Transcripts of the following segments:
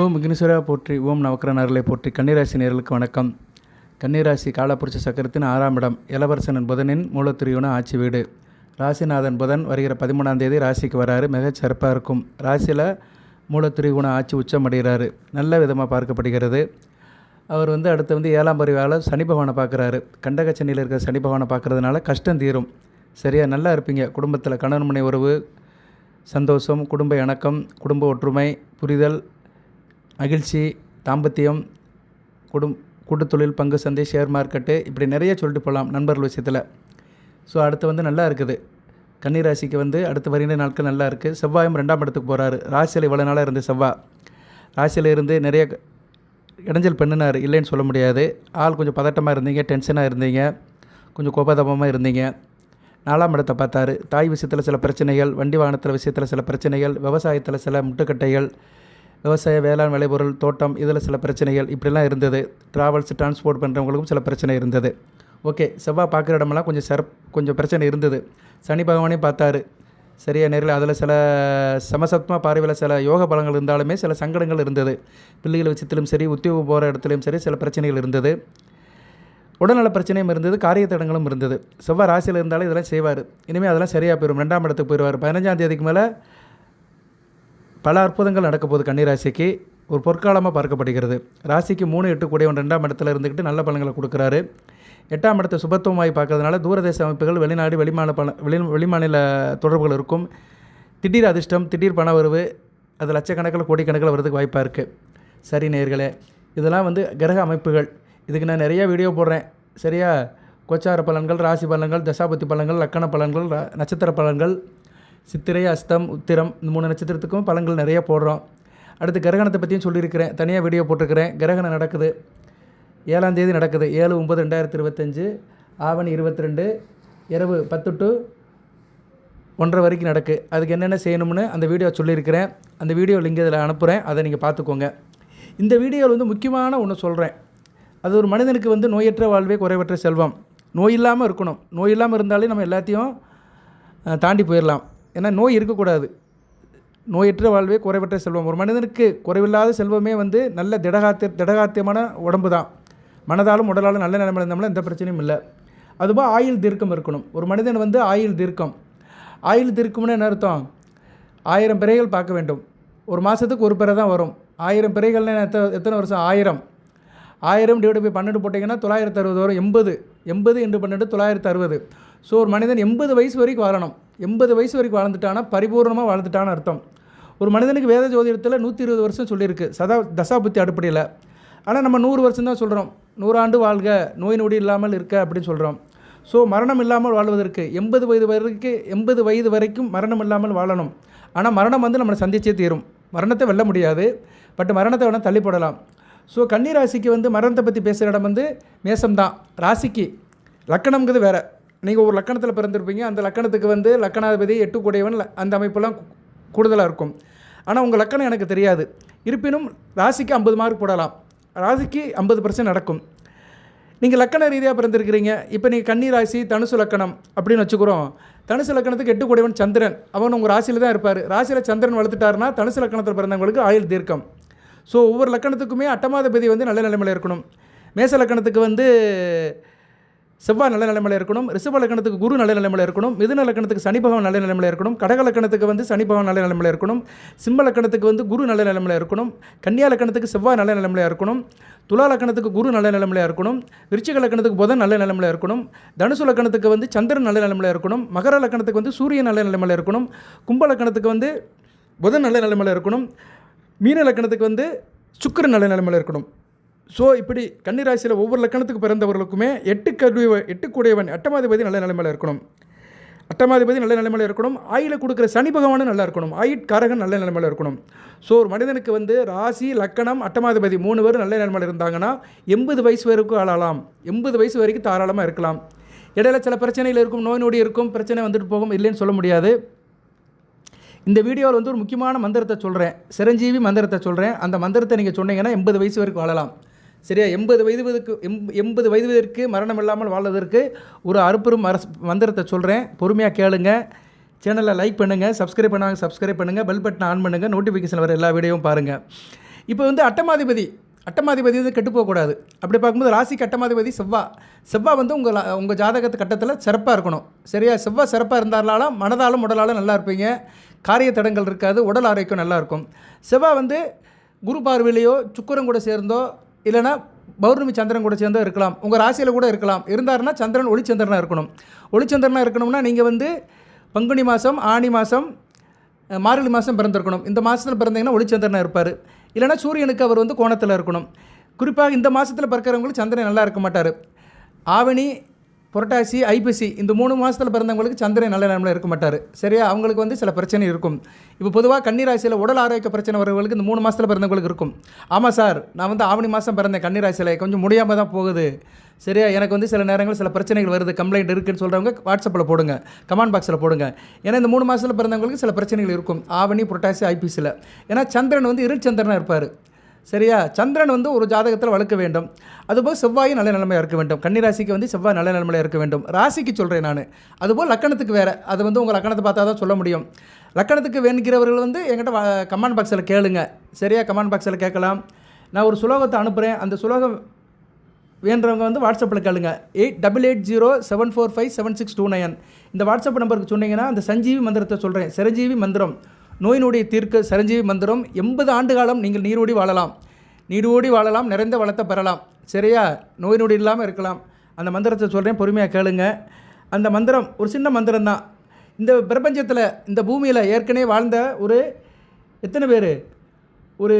ஓம் விக்னேஸ்வரா போற்றி ஓம் நவக்கரனர்களை போற்றி கன்னிராசி நேர்களுக்கு வணக்கம். கன்னிராசி காலப்புரிச்ச சக்கரத்தின் ஆறாம் இடம் இளவரசன் புதனின் மூலத்திரியோன ஆட்சி வீடு. ராசிநாதன் புதன் வருகிற பதிமூணாம் தேதி ராசிக்கு வராரு மிகச் சிறப்பாக இருக்கும். ராசியில் மூலத்திரிகுண ஆட்சி உச்சம் அடைகிறாரு நல்ல விதமாக பார்க்கப்படுகிறது. அவர் வந்து அடுத்து வந்து ஏழாம் பரிவாளர் சனி பகவானை பார்க்குறாரு. கண்டகச்சனியில் இருக்கிற சனி பகவானை பார்க்குறதுனால கஷ்டம் தீரும். சரியா நல்லா இருப்பீங்க. குடும்பத்தில் கணவன் மனை உறவு சந்தோஷம் குடும்ப இணக்கம் குடும்ப ஒற்றுமை புரிதல் மகிழ்ச்சி தாம்பத்தியம் குடும் கூட்டத்தொழில் பங்கு சந்தை ஷேர் மார்க்கெட்டு இப்படி நிறைய சொல்லிட்டு போகலாம் நண்பர்கள் விஷயத்தில். ஸோ அடுத்து வந்து நல்லா இருக்குது. கன்னிராசிக்கு வந்து அடுத்து வருகின்ற நாட்கள் நல்லா இருக்குது செவ்வாயும் ரெண்டாம் இடத்துக்கு போகிறாரு ராசியில் இவ்வளோ நாளாக இருந்து செவ்வாய் ராசியில் இருந்து நிறைய இடைஞ்சல் பண்ணினார். இல்லைன்னு சொல்ல முடியாது. ஆள் கொஞ்சம் பதட்டமாக இருந்தீங்க டென்ஷனாக இருந்தீங்க. கொஞ்சம் கோபதாபமாக இருந்தீங்க. நாலாம் இடத்தை பார்த்தாரு. தாய் விஷயத்தில் சில பிரச்சனைகள் வண்டி வாகனத்தில் விஷயத்தில் சில பிரச்சனைகள் விவசாயத்தில் சில முட்டுக்கட்டைகள் விவசாய வேளாண் விளைபொருள் தோட்டம் இதில் சில பிரச்சனைகள். இப்படிலாம் இருந்தது. ட்ராவல்ஸ் டிரான்ஸ்போர்ட் பண்ணுறவங்களுக்கும் சில பிரச்சனை இருந்தது. ஓகே செவ்வாய் பார்க்குற இடமெல்லாம் கொஞ்சம் சிறப் கொஞ்சம் பிரச்சனை இருந்தது. சனி பகவானையும் பார்த்தாரு. சரியா நேரில் அதில் சில சமசத்மா பார்வையில் சில யோக பலங்கள் இருந்தாலுமே சில சங்கடங்கள் இருந்தது. பிள்ளைகள் விஷயத்திலும் சரி உத்தியோகம் போகிற இடத்துலையும் சரி சில பிரச்சனைகள் இருந்தது. உடல்நல பிரச்சனையும் இருந்தது காரிய தடங்களும் இருந்தது. செவ்வாய் ராசியில் இருந்தாலும் இதெல்லாம் செய்வார். இனிமேல் அதெல்லாம் சரியாக போயிடும் ரெண்டாம் இடத்துக்கு போயிடுவார். பதினஞ்சாம் தேதிக்கு மேலே பல அற்புதங்கள் நடக்கப்போகுது கன்னிராசிக்கு ஒரு பொற்காலமாக பார்க்கப்படுகிறது. ராசிக்கு மூணு எட்டு கூடியவன் ரெண்டாம் இடத்துல இருந்துக்கிட்டு நல்ல பலன்களை கொடுக்குறாரு. எட்டாம் இடத்தை சுபத்துவமாகி பார்க்கறதுனால தூரதேச அமைப்புகள் வெளிநாடு வெளிமாநில பல வெளி வெளிமாநில தொடர்புகள் இருக்கும். திடீர் அதிர்ஷ்டம் திடீர் பண வரவு அது லட்சக்கணக்கில் கோடிக்கணக்கில் வரதுக்கு வாய்ப்பாக இருக்குது சரி நேர்களே இதெல்லாம் வந்து கிரக அமைப்புகள். இதுக்கு நான் நிறைய வீடியோ போடுறேன். சரியா? கோச்சார பலன்கள் ராசி பலன்கள் தசாபதி பலன்கள் லக்கண பலன்கள் நட்சத்திர பலன்கள் சித்திரை அஸ்தம் உத்திரம் இந்த மூணு நட்சத்திரத்துக்கும் பழங்கள் நிறைய போடுறோம். அடுத்து கிரகணத்தை பற்றியும் சொல்லியிருக்கிறேன். தனியாக வீடியோ போட்டிருக்கிறேன். கிரகணம் நடக்குது. ஏழாம் தேதி நடக்குது. ஏழு ஒம்பது ரெண்டாயிரத்தி இருபத்தஞ்சு. ஆவணி இருபத்தி ரெண்டு இரவு பத்து டு ஒன்றரை வரைக்கும் நடக்கு. அதுக்கு என்னென்ன செய்யணும்னு அந்த வீடியோ சொல்லியிருக்கிறேன். அந்த வீடியோ லிங்க் இதில் அனுப்புகிறேன் அதை நீங்கள் பார்த்துக்கோங்க. இந்த வீடியோவில் வந்து முக்கியமான ஒன்று சொல்கிறேன் அது ஒரு மனிதனுக்கு வந்து நோயற்ற வாழ்வே குறைவற்ற செல்வம். நோய் இல்லாமல் இருக்கணும். நோய் இல்லாமல் இருந்தாலே நம்ம எல்லாத்தையும் தாண்டி போயிடலாம். ஏன்னா நோய் இருக்கக்கூடாது. நோயற்ற வாழ்வே குறைவற்ற செல்வம். ஒரு மனிதனுக்கு குறைவில்லாத செல்வமே வந்து நல்ல திடகாத்திய திடகாத்தியமான உடம்பு தான். மனதாலும் உடலாலும் நல்ல நிலைமையில் இருந்தோம்னா எந்த பிரச்சனையும் இல்லை. அதுபோல் ஆயுள் தீர்க்கம் இருக்கணும். ஒரு மனிதன் வந்து ஆயுள் தீர்க்கம். ஆயுள் தீர்க்கம்னு என்ன அர்த்தம்? ஆயிரம் பிறைகள் பார்க்க வேண்டும். ஒரு மாதத்துக்கு ஒரு பிறை தான் வரும். ஆயிரம் பிறைகள்னு எத்தனை எத்தனை வருஷம்? ஆயிரம். ஆயிரம் டிவைட் பை பன்னெண்டு போட்டிங்கன்னா தொள்ளாயிரத்து அறுபது வரும். எண்பது. எண்பது இன்று பன்னெண்டு தொள்ளாயிரத்து அறுபது. ஸோ ஒரு மனிதன் எண்பது வயசு வரைக்கும் வாழணும். எண்பது வயசு வரைக்கும் வாழ்ந்துட்டானா பரிபூர்ணமாக வாழ்ந்துட்டான்னு அர்த்தம். ஒரு மனிதனுக்கு வேத ஜோதிடத்தில் நூற்றி இருபது வருஷம் சொல்லியிருக்கு. சதா தசாபுத்தி அடிப்படையில். ஆனால் நம்ம நூறு வருஷம் தான் சொல்கிறோம் நூறாண்டு வாழ்க நோய் நொடி இல்லாமல் இருக்க அப்படின்னு சொல்கிறோம் ஸோ மரணம் இல்லாமல் வாழ்வதற்கு எண்பது வயது வரைக்கும் எண்பது வயது வரைக்கும் மரணம் இல்லாமல் வாழணும். ஆனால் மரணம் வந்து நம்மளை சந்திச்சே தீரும். மரணத்தை வெல்ல முடியாது. பட் மரணத்தை வேணால் தள்ளி போடலாம். ஸோ கன்னி ராசிக்கு வந்து மரணத்தை பற்றி பேசுகிற இடம் வந்து மேசம்தான். ராசிக்கு. லக்கணம்ங்கிறது வேறு. நீங்கள் ஒரு லக்கணத்தில் பிறந்திருப்பீங்க அந்த லக்கணத்துக்கு வந்து லக்கணாதிபதி எட்டு கூடையவன் அந்த அமைப்பெல்லாம் கூடுதலாக இருக்கும். ஆனால் உங்கள் லக்கணம் எனக்கு தெரியாது. இருப்பினும் ராசிக்கு ஐம்பது மார்க் போடலாம். ராசிக்கு ஐம்பது பர்சன்ட் நடக்கும். நீங்கள் லக்கண ரீதியாக பிறந்திருக்கிறீங்க. இப்போ நீங்கள் கன்னி ராசி தனுசு லக்கணம் அப்படின்னு வச்சுக்கிறோம். தனுசு லக்கணத்துக்கு எட்டு கூடையவன் சந்திரன். அவன் உங்கள் ராசியில் தான் இருப்பார். ராசியில் சந்திரன் வளர்த்துட்டாருன்னா தனுசு லக்கணத்தில் பிறந்தவங்களுக்கு ஆயுள் தீர்க்கம். ஸோ ஒவ்வொரு லக்கணத்துக்குமே அட்டமாதிபதி வந்து நல்ல நிலைமையில் இருக்கணும். மேச லக்கணத்துக்கு வந்து செவ்வாய் நல்ல நிலைமையில் இருக்கணும் ரிஷப லக்கணத்துக்கு குரு நல்ல நிலைமையில் இருக்கணும் மிதுன லக்கணத்துக்கு சனி பகவான் நல்ல நிலைமையில் இருக்கணும் கடக லக்கணத்துக்கு வந்து சனி பகவான் நல்ல நிலைமையில் இருக்கணும் சிம்ம லக்கணத்துக்கு வந்து குரு நல்ல நிலைமையில் இருக்கணும் கன்னியா லக்கணத்துக்கு செவ்வாய் நல்ல நிலைமையில் இருக்கணும் துலா லக்கணத்துக்கு குரு நல்ல நிலைமையில் இருக்கணும் விருச்சிக லக்கணத்துக்கு புதன் நல்ல நிலைமையில் இருக்கணும் தனுசு லக்கணத்துக்கு வந்து சந்திரன் நல்ல நிலைமையில் இருக்கணும் மகர லக்கணத்துக்கு வந்து சூரியன் நல்ல நிலைமையில் இருக்கணும் கும்ப லக்கணத்துக்கு வந்து புதன் நல்ல நிலைமையில் இருக்கணும் மீன லக்கணத்துக்கு வந்து சுக்கிரன் நல்ல நிலைமையில் இருக்கணும் ஸோ இப்படி கன்னிராசியில் ஒவ்வொரு லக்கணத்துக்கு பிறந்தவர்களுக்குமே எட்டு கருவி எட்டு அட்டமாதிபதி நல்ல நிலைமையில் இருக்கணும். அட்டமாதிபதி நல்ல நிலைமையில் இருக்கணும். ஆயில கொடுக்குற சனி பகவானும் நல்லா இருக்கணும். ஆயுட்காரகன் நல்ல நிலைமையில் இருக்கணும். ஸோ ஒரு மனிதனுக்கு வந்து ராசி லக்கணம் அட்டமாதிபதி மூணு பேரும் நல்ல நிலைமையில் இருந்தாங்கன்னா எண்பது வயசு வரைக்கும் ஆளலாம். எண்பது வயசு வரைக்கும் தாராளமாக இருக்கலாம். இடையில சில பிரச்சனைகள் இருக்கும் நோய் நொடி இருக்கும் பிரச்சனை வந்துட்டு போகும் இல்லைன்னு சொல்ல முடியாது. இந்த வீடியோவில் வந்து ஒரு முக்கியமான மந்திரத்தை சொல்கிறேன் சிரஞ்சீவி மந்திரத்தை சொல்கிறேன் அந்த மந்திரத்தை நீங்கள் சொன்னீங்கன்னா எண்பது வயசு வரைக்கும் வாழலாம் சரியா? எண்பது வயதுக்கு எம் எண்பது வயதுவதற்கு மரணம் இல்லாமல் வாழ்வதற்கு ஒரு அறுப்பெரும் அரசு மந்திரத்தை சொல்கிறேன் பொறுமையாக கேளுங்க. சேனலை லைக் பண்ணுங்கள் சப்ஸ்கிரைப் பண்ணாங்க. சப்ஸ்கிரைப் பண்ணுங்கள் பெல் பட்டன் ஆன் பண்ணுங்கள் நோட்டிஃபிகேஷன் வர எல்லா வீடியோவும் பாருங்கள் இப்போ வந்து அட்டமாதிபதி அட்டமாதிபதி வந்து கெட்டு போகக்கூடாது. அப்படி பார்க்கும்போது ராசிக்கு அட்டமாதிபதி செவ்வா. செவ்வா வந்து உங்கள் உங்கள் ஜாதகத்து கட்டத்தில் சிறப்பாக இருக்கணும். சரியா? செவ்வாய் சிறப்பாக இருந்தாலும் மனதாலும் உடலாலும் நல்லா இருப்பீங்க. காரிய தடங்கள் இருக்காது. உடல் ஆரோக்கியம் நல்லாயிருக்கும் செவ்வா வந்து குரு பார்வையிலையோ சுக்கரம் கூட சேர்ந்தோ இல்லைன்னா பௌர்ணமி சந்திரன் கூட சேர்ந்தோ இருக்கலாம். உங்கள் ராசியில் கூட இருக்கலாம். இருந்தாருன்னா சந்திரன் ஒளிச்சந்திரனாக இருக்கணும். ஒளிச்சந்திரனாக இருக்கணும்னா நீங்கள் வந்து பங்குனி மாதம் ஆனி மாதம் மார்கழி மாதம் பிறந்திருக்கணும். இந்த மாதத்தில் பிறந்தீங்கன்னா ஒளிச்சந்திரனாக இருப்பார். இல்லைன்னா சூரியனுக்கு அவர் வந்து கோணத்தில் இருக்கணும். குறிப்பாக இந்த மாதத்தில் பிறக்கிறவங்களுக்கு சந்திரன் நல்லா இருக்க மாட்டார். ஆவணி புரட்டாசி ஐப்பசி இந்த மூணு மாதத்தில் பிறந்தவங்களுக்கு சந்திரன் நல்ல நிலமையில் இருக்க மாட்டார். சரியா? அவங்களுக்கு வந்து சில பிரச்சனை இருக்கும். இப்போ பொதுவாக கன்னிராசியில் உடல் ஆரோக்கிய பிரச்சனை வரவங்களுக்கு இந்த மூணு மாதத்தில் பிறந்தவங்களுக்கு இருக்கும். ஆமாம் சார் நான் வந்து ஆவணி மாதம் பிறந்தேன். கன்னிராசியில் கொஞ்சம் முடியாமல் தான் போகுது. சரியா? எனக்கு வந்து சில நேரங்கள் சில பிரச்சனைகள் வருது. கம்ப்ளைண்ட் இருக்குன்னு சொல்கிறவங்க வாட்ஸ்அப்பில் போடுங்க. கமெண்ட் பாக்ஸில் போடுங்க. ஏன்னா இந்த மூணு மாதத்தில் பிறந்தவங்களுக்கு சில பிரச்சனைகள் இருக்கும். ஆவணி புரட்டாசி ஐபிசியில் ஏன்னா சந்திரன் வந்து இருள் சந்திரனாக இருப்பார். சரியா? சந்திரன் வந்து ஒரு ஜாதகத்தில் வளர்க்க வேண்டும். அதுபோல் செவ்வாயும் நல்ல நிலைமையாக இருக்க வேண்டும். கன்னிராசிக்கு வந்து செவ்வாய் நல்ல நிலைமையாக இருக்க வேண்டும். ராசிக்கு சொல்கிறேன் நான். அதுபோல் லக்கணத்துக்கு வேறு. அது வந்து உங்கள் லக்கணத்தை பார்த்தா தான் சொல்ல முடியும். லக்கணத்துக்கு வேணுங்கிறவர்கள் வந்து என்கிட்ட கமெண்ட் பாக்ஸில் கேளுங்க. சரியா? கமெண்ட் பாக்ஸில் கேட்கலாம். நான் ஒரு சுலோகத்தை அனுப்புகிறேன் அந்த சுலோகம் வேண்டவங்க வந்து வாட்ஸ்அப்பில் கேளுங்க. Eight double eight zero seven four five seven six two nine. இந்த வாட்ஸ்அப் நம்பருக்கு சொன்னீங்கன்னா அந்த சஞ்சீவி மந்திரத்தை சொல்கிறேன் சிரஞ்சீவி மந்திரம். நோய் நொடியை தீர்க்க சிரஞ்சீவி மந்திரம் எண்பது ஆண்டு காலம் நீங்கள் நீரோடி வாழலாம். நீரோடி வாழலாம் நிறைந்த வளத்தை பெறலாம். சரியா? நோய் நொடி இல்லாமல் இருக்கலாம். அந்த மந்திரத்தை சொல்கிறேன் பொறுமையாக கேளுங்க. அந்த மந்திரம் ஒரு சின்ன மந்திரம் தான் இந்த பிரபஞ்சத்தில் இந்த பூமியில் ஏற்கனவே வாழ்ந்த ஒரு எத்தனை பேர்? ஒரு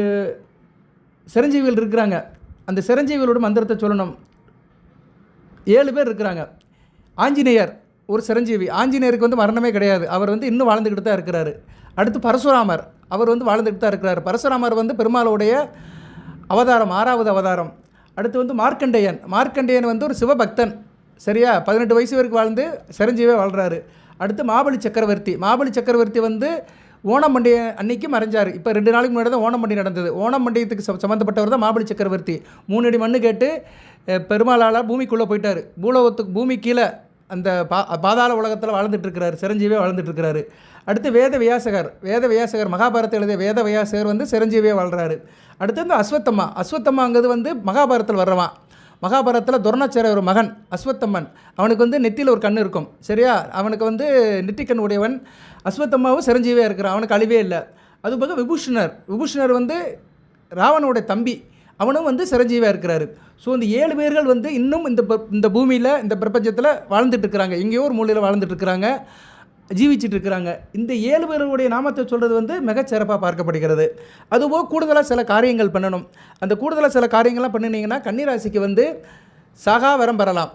சிரஞ்சீவிகள் இருக்கிறாங்க. அந்த சிரஞ்சீவிகளோட மந்திரத்தை சொல்லணும். ஏழு பேர் இருக்கிறாங்க. ஆஞ்சநேயர் ஒரு சிரஞ்சீவி. ஆஞ்சநேயருக்கு வந்து மரணமே கிடையாது. அவர் வந்து இன்னும் வாழ்ந்துக்கிட்டு தான் இருக்கிறாரு. அடுத்து பரசுராமர். அவர் வந்து வாழ்ந்துட்டு தான் இருக்கிறார். பரசுராமர் வந்து பெருமாளுடைய அவதாரம் ஆறாவது அவதாரம். அடுத்து வந்து மார்க்கண்டேயன். மார்க்கண்டேயன் வந்து ஒரு சிவபக்தன். சரியா? பதினெட்டு வயசு வரைக்கும் வாழ்ந்து சிரஞ்சீவே வாழ்கிறாரு அடுத்து மாபலி சக்கரவர்த்தி. மாபலி சக்கரவர்த்தி வந்து ஓணம் பண்டிகை அன்னைக்கு மறைஞ்சார். இப்போ ரெண்டு நாளைக்கு முன்னாடி தான் ஓணம் பண்டிகை நடந்தது. ஓணம் பண்டிகைக்கு சம்மந்தப்பட்டவர் தான் மாபலி சக்கரவர்த்தி. மூணு அடி மண்ணு கேட்டு பெருமாளால் பூமிக்குள்ளே போயிட்டார். பூலோகத்துக்கு பூமி கீழே அந்த பா பாதாள உலகத்தில் வாழ்ந்துட்டுருக்கிறார் சிரஞ்சீவே சிரஞ்சீவியே அடுத்து வேத வியாசகர் வேத வியாசகர் மகாபாரதம் எழுதிய வேத வியாசகர் வந்து சிரஞ்சீவியாக வாழ்கிறாரு அடுத்து வந்து அஸ்வத்தம்மா அஸ்வத்தம்மாங்கிறது வந்து மகாபாரதத்தில் வர்றவான். மகாபாரதத்தில் துரணாச்சாரிய ஒரு மகன் அஸ்வத்தம்மன். அவனுக்கு வந்து நெத்தியில் ஒரு கண் இருக்கும். சரியா? அவனுக்கு வந்து நெற்றிக்கண் உடையவன். அஸ்வத்தம்மாவும் சிரஞ்சீவியாக இருக்கிறான். அவனுக்கு அழிவே இல்லை. அது போக விபூஷணர். விபூஷணர் வந்து ராவனுடைய தம்பி. அவனும் வந்து சிரஞ்சீவியாக இருக்கிறாரு. ஸோ இந்த ஏழு பேர்கள் வந்து இன்னும் இந்த ப- இந்த பூமியில் இந்த பிரபஞ்சத்தில் வாழ்ந்துட்டு இருக்கிறாங்க. எங்கேயோ ஒரு மூலையில் வாழ்ந்துட்டு இருக்கிறாங்க. ஜீவிச்சிட்டு இருக்கிறாங்க இந்த ஏழு பேருடைய நாமத்தை சொல்கிறது வந்து மிகச்சிறப்பாக பார்க்கப்படுகிறது. அதுபோக கூடுதலாக சில காரியங்கள் பண்ணணும். அந்த கூடுதலாக சில காரியங்கள்லாம் பண்ணினீங்கன்னா கன்னிராசிக்கு வந்து சகா வரம் பெறலாம்.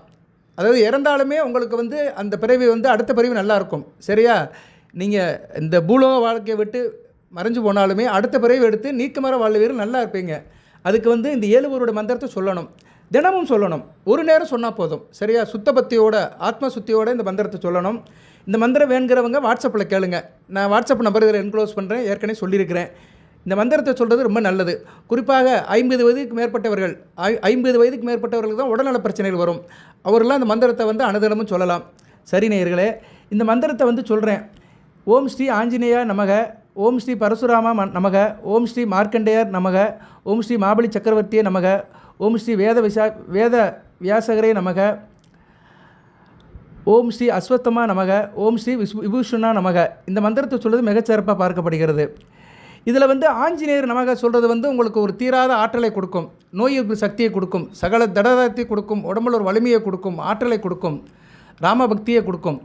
அதாவது இறந்தாலுமே உங்களுக்கு வந்து அந்த பிறவி வந்து அடுத்த பிறவி நல்லாயிருக்கும் சரியா? நீங்கள் இந்த பூலோக வாழ்க்கையை விட்டு மறைஞ்சு போனாலுமே அடுத்த பிறவி எடுத்து நீக்கமர வாழ்வீர்கள் நல்லா இருப்பீங்க. அதுக்கு வந்து இந்த ஏழு மந்திரத்தை சொல்லணும். தினமும் சொல்லணும். ஒரு நேரம் சொன்னால் போதும். சரியா? சுத்தபக்தியோட ஆத்ம சுத்தியோட இந்த மந்திரத்தை சொல்லணும். இந்த மந்திரம் வேணுங்கிறவங்க வாட்ஸ்அப்பில் கேளுங்க. நான் வாட்ஸ்அப் நம்பர் இதில் என்க்ளோஸ் பண்ணுறேன் ஏற்கனவே சொல்லியிருக்கிறேன். இந்த மந்திரத்தை சொல்கிறது ரொம்ப நல்லது. குறிப்பாக ஐம்பது வயதுக்கு மேற்பட்டவர்கள் ஐ ஐம்பது வயதுக்கு மேற்பட்டவர்களுக்கு தான் உடல்நல பிரச்சனைகள் வரும். அவர்கள்லாம் இந்த மந்திரத்தை வந்து அனுதினமும் சொல்லலாம். சரி நேயர்களே இந்த மந்திரத்தை வந்து சொல்கிறேன் ஓம் ஸ்ரீ ஆஞ்சநேயா நமக ஓம் ஸ்ரீ பரசுராமா ம- நமக ஓம் ஸ்ரீ மார்க்கண்டேயர் நமக ஓம் ஸ்ரீ மாபலி சக்கரவர்த்தியே நமக ஓம் ஸ்ரீ வேத விசா வேத வியாசகரே நமக ஓம் ஸ்ரீ அஸ்வத்தமா நமக ஓம் ஸ்ரீ விஸ் விபூஷணா நமக. இந்த மந்திரத்தை சொல்வது மிகச்சிறப்பாக பார்க்கப்படுகிறது. இதில் வந்து ஆஞ்சநேயர் நமக சொல்கிறது வந்து உங்களுக்கு ஒரு தீராத ஆற்றலை கொடுக்கும் நோய் எதிர்ப்பு சக்தியை கொடுக்கும் சகல தடதத்தை கொடுக்கும் உடம்புல ஒரு வலிமையை கொடுக்கும் ஆற்றலை கொடுக்கும் ராம பக்தியை கொடுக்கும்.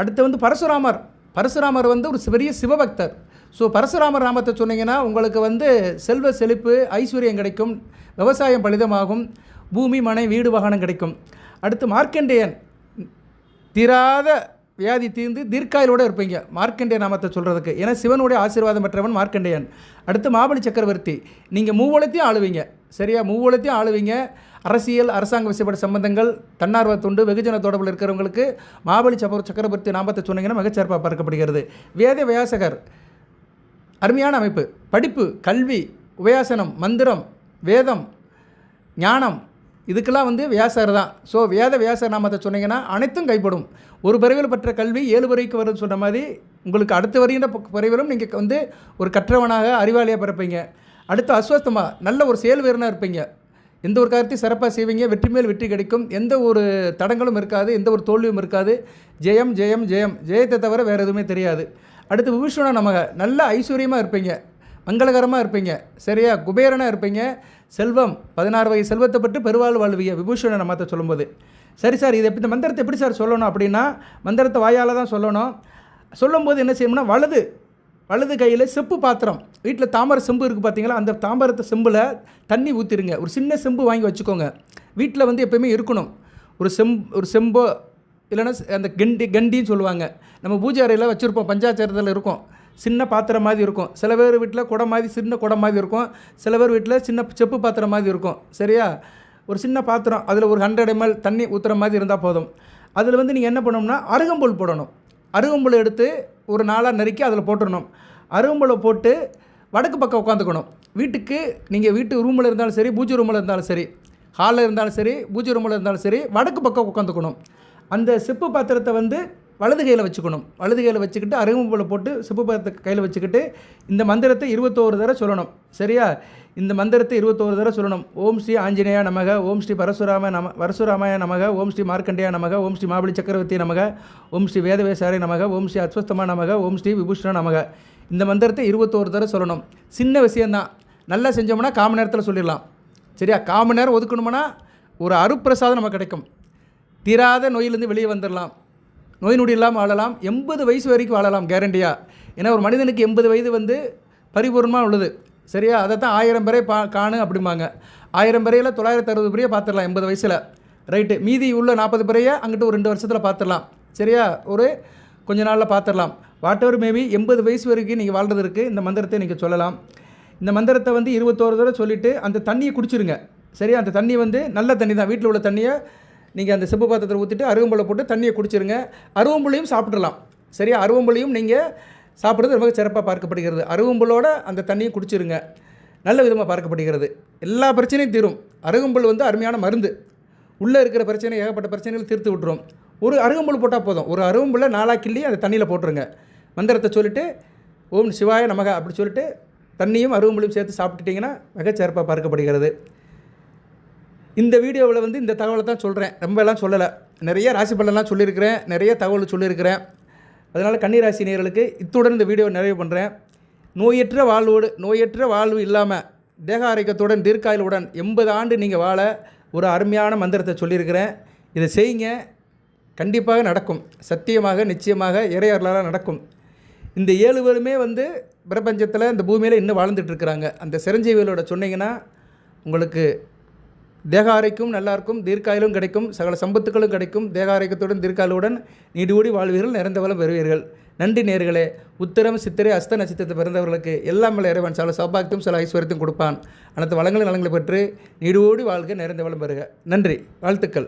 அடுத்து வந்து பரசுராமர். பரசுராமர் வந்து ஒரு பெரிய சிவபக்தர். ஸோ பரசுராமர் நாமத்தை சொன்னீங்கன்னா உங்களுக்கு வந்து செல்வ செழிப்பு ஐஸ்வர்யம் கிடைக்கும் விவசாயம் பலிதமாகும் பூமி மனை வீடு வாகனம் கிடைக்கும். அடுத்து மார்க்கண்டேயன். தீராத வியாதி தீர்ந்து தீர்க்காயிலோடு இருப்பீங்க. மார்க்கண்டேய நாமத்தை சொல்கிறதுக்கு ஏன்னா சிவனுடைய ஆசீர்வாதம் பெற்றவன் மார்க்கண்டேயன். அடுத்து மாபலி சக்கரவர்த்தி. நீங்கள் மூவலத்தையும் ஆளுவீங்க. சரியா? மூவலத்தையும் ஆளுவீங்க. அரசியல் அரசாங்க விஷயப்பட சம்பந்தங்கள் தன்னார்வ தொண்டு வெகுஜன தொடர்பில் இருக்கிறவங்களுக்கு மாபலி சக்கர சக்கரவர்த்தி நாமத்தை சொன்னீங்கன்னா மிகச்சிறப்பாக பார்க்கப்படுகிறது. வேத வியாசகர் அருமையான அமைப்பு. படிப்பு கல்வி உபயாசனம் மந்திரம் வேதம் ஞானம் இதுக்கெல்லாம் வந்து வியாசர் தான். ஸோ வேத வியாசர் நாமத்தை சொன்னீங்கன்னா அனைத்தும் கைப்படும். ஒரு பிறவியில் பெற்ற கல்வி ஏழு பிறவிக்கு வரும்னு சொன்ன மாதிரி உங்களுக்கு அடுத்த வருகின்ற பிறவிலும் நீங்கள் வந்து ஒரு கற்றவனாக அறிவாளியாக பிறப்பீங்க. அடுத்து அஸ்வஸ்தமாக நல்ல ஒரு செயல் வீரனாக இருப்பீங்க. எந்த ஒரு காரியத்தையும் சிறப்பாக செய்வீங்க வெற்றி மேல் வெற்றி கிடைக்கும். எந்த ஒரு தடங்களும் இருக்காது எந்த ஒரு தோல்வியும் இருக்காது. ஜெயம் ஜெயம் ஜெயம். ஜெயத்தை தவிர வேறு எதுவுமே தெரியாது. அடுத்து விபூஷணா நமக நல்ல ஐஸ்வர்யமாக இருப்பீங்க. மங்களகரமாக இருப்பீங்க. சரியா? குபேரனாக இருப்பீங்க. செல்வம் பதினாறு வகை செல்வத்தை பற்றி பெருவாள் வாழ்விய விபூஷணனை மாற்ற சொல்லும்போது. சரி சார் இது எப்படி இந்த மந்திரத்தை எப்படி சார் சொல்லணும் அப்படின்னா மந்திரத்தை வாயால் தான் சொல்லணும். சொல்லும்போது என்ன செய்யணும்னா வலது வலது கையில் செப்பு பாத்திரம். வீட்டில் தாமரை செம்பு இருக்குது பார்த்தீங்களா அந்த தாமரத்தை செம்பில் தண்ணி ஊற்றிடுங்க ஒரு சின்ன செம்பு வாங்கி வச்சுக்கோங்க. வீட்டில் வந்து எப்பயுமே இருக்கணும். ஒரு செம் ஒரு செம்போ இல்லைன்னா அந்த கண்டி கண்டின்னு சொல்லுவாங்க. நம்ம பூஜை அறையில் வச்சுருப்போம் பஞ்சாச்சாரத்தில் இருக்கும். சின்ன பாத்திரம் மாதிரி இருக்கும். சில பேர் வீட்டில் குடம் மாதிரி சின்ன குடம் மாதிரி இருக்கும். சில பேர் வீட்டில் சின்ன செப்பு பாத்திரம் மாதிரி இருக்கும். சரியா? ஒரு சின்ன பாத்திரம் அதில் ஒரு ஹண்ட்ரட் எம்எல் தண்ணி ஊற்றுற மாதிரி இருந்தால் போதும். அதில் வந்து நீங்கள் என்ன பண்ணணும்னா அருகம்புல் போடணும். அருகம்புல் எடுத்து ஒரு நாளாக நறுக்கி அதில் போட்டுடணும் அருகம்புலை போட்டு வடக்கு பக்கம் உட்காந்துக்கணும். வீட்டுக்கு நீங்கள் வீட்டு ரூமில் இருந்தாலும் சரி பூஜை ரூமில் இருந்தாலும் சரி ஹாலில் இருந்தாலும் சரி பூஜை ரூமில் இருந்தாலும் சரி வடக்கு பக்கம் உட்காந்துக்கணும். அந்த செப்பு பாத்திரத்தை வந்து வலது கையில் வச்சுக்கணும். வலது கையில் வச்சுக்கிட்டு அருகம்புல போட்டு செப்பு பாத்திரத்தை கையில் வச்சுக்கிட்டு இந்த மந்திரத்தை இருபத்தோரு தடவை சொல்லணும். சரியா? இந்த மந்திரத்தை இருபத்தோரு தடவை சொல்லணும். ஓம் ஸ்ரீ ஆஞ்சநேயா நமக ஓம் ஸ்ரீ பரசுராம நம பரசுராமாய நமக ஓம் ஸ்ரீ மார்க்கண்டேயா நமக ஓம் ஸ்ரீ மாபலி சக்கரவர்த்தி நமக ஓம் ஸ்ரீ வேதவேசாரி நமக ஓம் ஸ்ரீ அஸ்வஸ்தமா நமக ஓம் ஸ்ரீ விபூஷண நமக. இந்த மந்திரத்தை இருபத்தோரு தடவை சொல்லணும். சின்ன விஷயந்தான் நல்லா செஞ்சோம்னா காம நேரத்தில் சொல்லிடலாம். சரியா? காம நேரம் ஒதுக்கணும்னா ஒரு அருப்பிரசாதம் நமக்கு கிடைக்கும். தீராத நோயிலேருந்து வெளியே வந்துடலாம். நோய் நொடி இல்லாமல் வாழலாம். எண்பது வயசு வரைக்கும் வாழலாம் கேரண்டியாக ஏன்னா ஒரு மனிதனுக்கு எண்பது வயது வந்து பரிபூர்ணமாக உள்ளது. சரியா? அதை தான் ஆயிரம் பேரை பா காணு அப்படிம்பாங்க. ஆயிரம் பேரையில் தொள்ளாயிரத்தி அறுபது பேரையே பார்த்துடலாம் எண்பது வயசில். ரைட்டு மீதி உள்ள நாற்பது பேரையே அங்கிட்டு ஒரு ரெண்டு வருஷத்தில் பார்த்துடலாம். சரியா? ஒரு கொஞ்ச நாளில் பார்த்துடலாம். வாட் எவர் மேபி எண்பது வயசு வரைக்கும் நீங்கள் வாழ்றதுக்கு இந்த மந்திரத்தை நீங்கள் சொல்லலாம். இந்த மந்திரத்தை வந்து இருபத்தோரு தடவை சொல்லிவிட்டு அந்த தண்ணியை குடிச்சிருங்க. சரியா? அந்த தண்ணி வந்து நல்ல தண்ணி தான் வீட்டில் உள்ள தண்ணியை நீங்கள் அந்த செப்பு பாத்திரத்தில் ஊற்றிட்டு அருவம்புலை போட்டு தண்ணியை குடிச்சிருங்க. அருவம்புலையும் சாப்பிட்றலாம் சரியா? அருவம்புலையும் நீங்கள் சாப்பிட்றது ரொம்ப சிறப்பாக பார்க்கப்படுகிறது. அருவம்புலோட அந்த தண்ணியை குடிச்சிருங்க. நல்ல விதமாக பார்க்கப்படுகிறது. எல்லா பிரச்சனையும் தீரும். அருகம்புல் வந்து அருமையான மருந்து. உள்ளே இருக்கிற பிரச்சனை ஏகப்பட்ட பிரச்சனைகள் தீர்த்து விட்டுரும். ஒரு அருகம்புல் போட்டால் போதும். ஒரு அருகம்புல்லை நாலா கிள்ளி அந்த தண்ணியில் போட்டுருங்க. மந்திரத்தை சொல்லிவிட்டு ஓம் சிவாய நமக அப்படி சொல்லிட்டு தண்ணியும் அருகம்புலையும் சேர்த்து சாப்பிட்டுட்டிங்கன்னா மிகச்சிறப்பாக பார்க்கப்படுகிறது. இந்த வீடியோவில் வந்து இந்த தகவலை தான் சொல்கிறேன் ரொம்ப எல்லாம் சொல்லலை. நிறைய ராசி பலன்லாம் சொல்லியிருக்கிறேன். நிறைய தகவல் சொல்லியிருக்கிறேன். அதனால் கன்னிராசி நேர்களுக்கு இத்துடன் இந்த வீடியோ நிறைவு பண்ணுறேன் நோயற்ற வாழ்வோடு நோயற்ற வாழ்வு இல்லாமல் தேக ஆரோக்கியத்துடன் தீர்க்காயலுடன் எண்பது ஆண்டு நீங்கள் வாழ ஒரு அருமையான மந்திரத்தை சொல்லியிருக்கிறேன். இதை செய்யுங்க. கண்டிப்பாக நடக்கும். சத்தியமாக நிச்சயமாக இறையர்களால் நடக்கும். இந்த ஏழு பேருமே வந்து பிரபஞ்சத்தில் இந்த பூமியில் இன்னும் வாழ்ந்துட்டுருக்குறாங்க அந்த சிரஞ்சீவிகளோட சொன்னீங்கன்னா உங்களுக்கு தேக ஆரோக்கியம் தீர்க்காயிலும் கிடைக்கும் சகல சம்பத்துக்களும் கிடைக்கும். தேக ஆரோக்கியத்துடன் தீர்க்காயலுடன் நீடுகூடி வாழ்வீர்கள் நிறைந்த வளம் பெறுவீர்கள். நன்றி நேர்களே. உத்திரம் சித்திரை அஸ்த நட்சத்திரத்தை பிறந்தவர்களுக்கு எல்லாம் மேலே இறைவன். சில சௌபாக்கியம் சில ஐஸ்வர்யத்தையும் கொடுப்பான். அனைத்து வளங்களும் நலங்களை பெற்று நீடுகூடி வாழ்க நிறைந்த வளம் பெறுக. நன்றி. வாழ்த்துக்கள்.